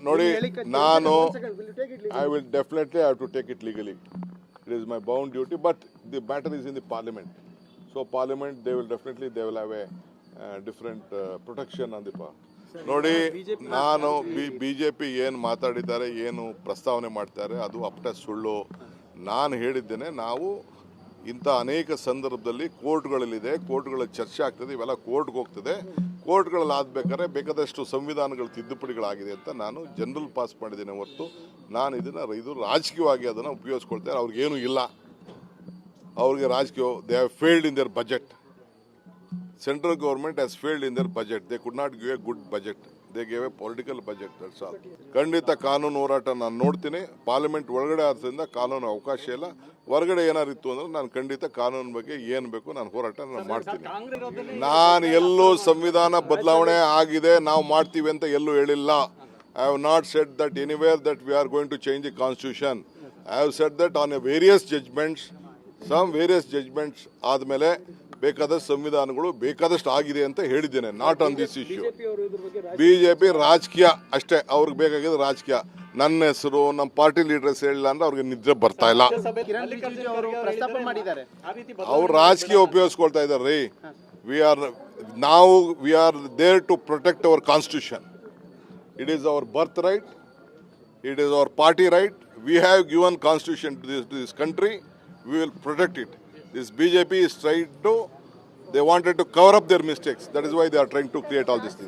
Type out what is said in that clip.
ನೋಡಿ ನಾನು I will definitely have to take it legally it is my bound duty but the matter is in the parliament so parliament they will definitely they will have a different protection on the ಪಾ ನೋಡಿ ನಾನು B B J P ಏನು ಮಾತಾಡಿದ್ದಾರೆ ಏನು ಪ್ರಸ್ತಾವನೆ ಮಾಡ್ತಾರೆ ಅದು ಅಪ್ಟ ಸುಳ್ಳು. ನಾನು ಹೇಳಿದ್ದೇನೆ ನಾವು ಇಂಥ ಅನೇಕ ಸಂದರ್ಭದಲ್ಲಿ ಕೋರ್ಟ್ಗಳಲ್ಲಿದೆ ಕೋರ್ಟ್ಗಳಲ್ಲಿ ಚರ್ಚೆ ಆಗ್ತದೆ, ಇವೆಲ್ಲ ಕೋರ್ಟ್ಗೆ ಹೋಗ್ತದೆ. ಕೋರ್ಟ್ಗಳಲ್ಲಿ ಆದ್ಬೇಕಾದ್ರೆ ಬೇಕಾದಷ್ಟು ಸಂವಿಧಾನಗಳು ತಿದ್ದುಪಡಿಗಳಾಗಿದೆ ಅಂತ ನಾನು ಜನರಲ್ ಪಾಸ್ ಮಾಡಿದ್ದೇನೆ ಹೊರತು ನಾನು ಇದನ್ನು ಇದು ರಾಜಕೀಯವಾಗಿ ಅದನ್ನು ಉಪಯೋಗಿಸ್ಕೊಳ್ತೇನೆ ಅವ್ರಿಗೇನು ಇಲ್ಲ. ಅವ್ರಿಗೆ ರಾಜಕೀಯ, they have failed in their budget. Central government has failed in their budget they could not give a good budget they gave a political budget that's all ಖಂಡಿತ ಕಾನೂನು ಹೋರಾಟ ನಾನು ನೋಡ್ತೀನಿ. ಪಾರ್ಲಿಮೆಂಟ್ ಒಳಗಡೆ ಆದ್ದರಿಂದ ಕಾನೂನು ಅವಕಾಶ ಇಲ್ಲ. ಹೊರಗಡೆ ಏನಾರು ಇತ್ತು ಅಂದ್ರೆ ನಾನು ಖಂಡಿತ ಕಾನೂನು ಬಗ್ಗೆ ಏನು ಬೇಕು ನಾನು ಹೋರಾಟ ನಾನು ಮಾಡ್ತೀನಿ. ನಾನು ಎಲ್ಲೂ ಸಂವಿಧಾನ ಬದಲಾವಣೆ ಆಗಿದೆ ನಾವು ಮಾಡ್ತೀವಿ ಅಂತ ಎಲ್ಲೂ ಹೇಳಿಲ್ಲ. I have not set that anywhere that we are going to change the constitution I have set that on a various judgments some various judgments ಆದಮೇಲೆ ಬೇಕಾದಷ್ಟು ಸಂವಿಧಾನಗಳು ಬೇಕಾದಷ್ಟು ಆಗಿದೆ ಅಂತ ಹೇಳಿದ್ದೇನೆ. Not on this issue BJP ರಾಜಕೀಯ ಅಷ್ಟೇ ಅವ್ರಿಗೆ ಬೇಕಾಗಿದ್ದು ರಾಜಕೀಯ. ನನ್ನ ಹೆಸರು ನಮ್ಮ ಪಾರ್ಟಿ ಲೀಡರ್ಸ್ ಹೇಳಿಲ್ಲ ಅಂದ್ರೆ ಅವ್ರಿಗೆ ನಿದ್ರೆ ಬರ್ತಾ ಇಲ್ಲ. ಅವರು ಪ್ರಸ್ತಾಪ ಮಾಡಿದ್ದಾರೆ. ಅವ್ರು ರಾಜಕೀಯ ಉಪಯೋಗಿಸ್ಕೊಳ್ತಾ ಇದ್ದಾರೆ ರೀ. ವಿ ಆರ್ ನಾವು we are there to protect our constitution it is our birth right it is our party right we have given constitution to this this country we will protect it This BJP is trying to, they wanted to cover up their mistakes. That is why they are trying to create all these things.